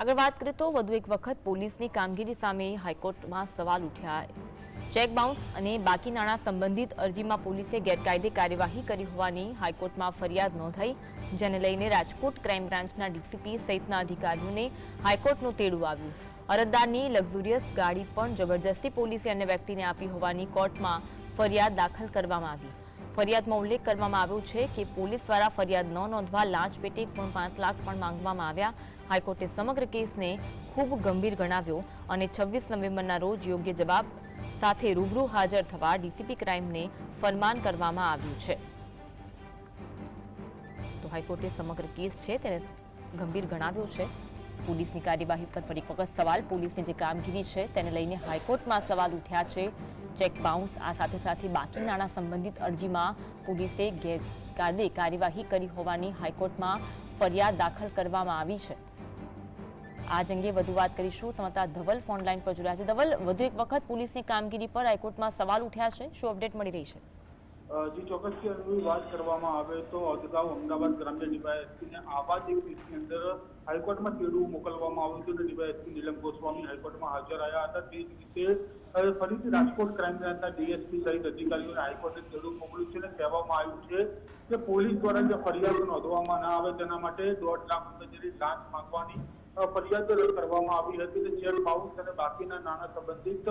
આગળ વાત કરીએ તો વધુ એક વખત પોલીસની કામગીરી સામે હાઈકોર્ટમાં સવાલ ઉઠ્યા. ચેક બાઉન્સ અને બાકી નાણાં સંબંધિત અરજીમાં પોલીસે ગેરકાયદે કાર્યવાહી કરી હોવાની હાઈકોર્ટમાં ફરિયાદ નોંધાઈ, જેને લઈને રાજકોટ ક્રાઇમ બ્રાન્ચના ડીસીપી સહિતના અધિકારીઓને હાઈકોર્ટનું તેડું આવ્યું. અરજદારની લક્ઝુરિયસ ગાડી પણ જબરજસ્તી પોલીસે અન્ય વ્યક્તિને આપી હોવાની કોર્ટમાં ફરિયાદ દાખલ કરવામાં આવી. ફરિયાદમાં ઉલ્લેખ કરવામાં આવ્યો છે કે પોલીસ દ્વારા ફરિયાદ ન નોંધવા લાંચ પેટે પણ પાંચ લાખ પણ માંગવામાં આવ્યા. હાઈકોર્ટે સમગ્ર કેસને ખૂબ ગંભીર ગણાવ્યો અને છવ્વીસ નવેમ્બરના રોજ યોગ્ય જવાબ સાથે રૂબરૂ હાજર થવા ડીસીપી ક્રાઇમને ફરમાન કરવામાં આવ્યું છે. તો હાઈકોર્ટે સમગ્ર કેસ છે તેને ગંભીર ગણાવ્યો છે. પોલીસની કાર્યવાહી પર ફરી વખત સવાલ. પોલીસની જે કામગીરી છે તેને લઈને હાઈકોર્ટમાં સવાલ ઉઠ્યા છે. ચેક બાઉન્સ આ સાથે સાથે બાકી નાણાં સંબંધિત અરજીમાં પોલીસે ગેરકાયદે કાર્યવાહી કરી હોવાની હાઈકોર્ટમાં ફરિયાદ દાખલ કરવામાં આવી છે. આજ અંગે વધુ વાત કરીશું. સમાચાર ધવલ ફોનલાઈન પર જોડાયા છે. ધવલ, વધુ એક વખત પોલીસની કામગીરી પર હાઈકોર્ટમાં સવાલ ઉઠ્યા છે. શું અપડેટ મળી રહી છે? જે ચોક્કસથી વાત કરવામાં આવે તો અગાઉ અમદાવાદ ગ્રામ્ય ડીવાયએસપીને આવા જ કેસની અંદર હાઈકોર્ટમાં તેડું મોકલવામાં આવ્યું હતું અને ડીવાયએસપી નીલમ ગોસ્વામી હાઈકોર્ટમાં હાજર આવ્યા હતા. તે જ રીતે ફરીથી રાજકોટ ક્રાઇમ બ્રાન્ચના ડીએસપી સહિત અધિકારીઓને હાઈકોર્ટે તેડું મોકલ્યું છે અને કહેવામાં આવ્યું છે કે પોલીસ દ્વારા જે ફરિયાદ નોંધવામાં ના આવે તેના માટે દોઢ લાખ રૂપિયા લાંચ માંગવાની ફરિયાદ કરવામાં આવી હતી કે ચેક બાઉન્સ અને બાકીના નાણાં સંબંધિત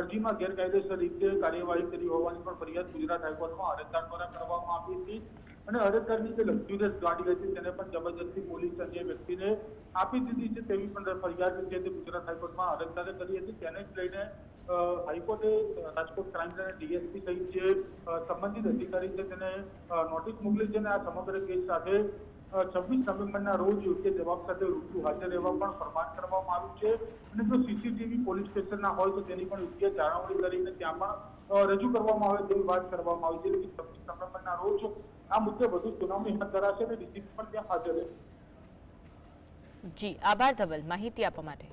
અરજીમાં ગેરકાયદેસર રીતે કાર્યવાહી કરી હોવાની પણ ફરિયાદ ગુજરાત હાઈકોર્ટમાં અરજદાર દ્વારા કરવામાં આવી હતી. અને અરજદારની જે લક્ઝુરિયસ ગાડી હતી તેને પણ જબરજસ્તી પોલીસ અન્ય વ્યક્તિને આપી દીધી છે તેવી પણ ફરિયાદ છે તે ગુજરાત હાઈકોર્ટમાં અરજદારે કરી હતી. તેને જ લઈને હાઈકોર્ટે રાજકોટ ક્રાઇમ બ્રાન્ચ ડીએસપી સહિત જે સંબંધિત અધિકારી છે તેને નોટિસ મોકલી છે અને આ સમગ્ર કેસ સાથે છવ્વીસ નવેમ્બરના રોજ યોગ્ય જવાબ સાથે રૂબરૂ હાજર રહેવા પણ ફરમાન કરવામાં આવ્યું છે. અને જો સીસીટીવી પોલીસ સ્ટેશનના હોય તો તેની પણ યોગ્ય જાળવણી કરીને ત્યાં પણ રજૂ કરવામાં આવે તેવી વાત કરવામાં આવી છે. છવ્વીસ નવેમ્બરના રોજ આ મુદ્દે વધુ સુનાવણી હાથ ધરાશે અને ડીસીપી પણ ત્યાં હાજર રહેશે. જી, આભાર ધવલ. માહિતી આપવા માટે.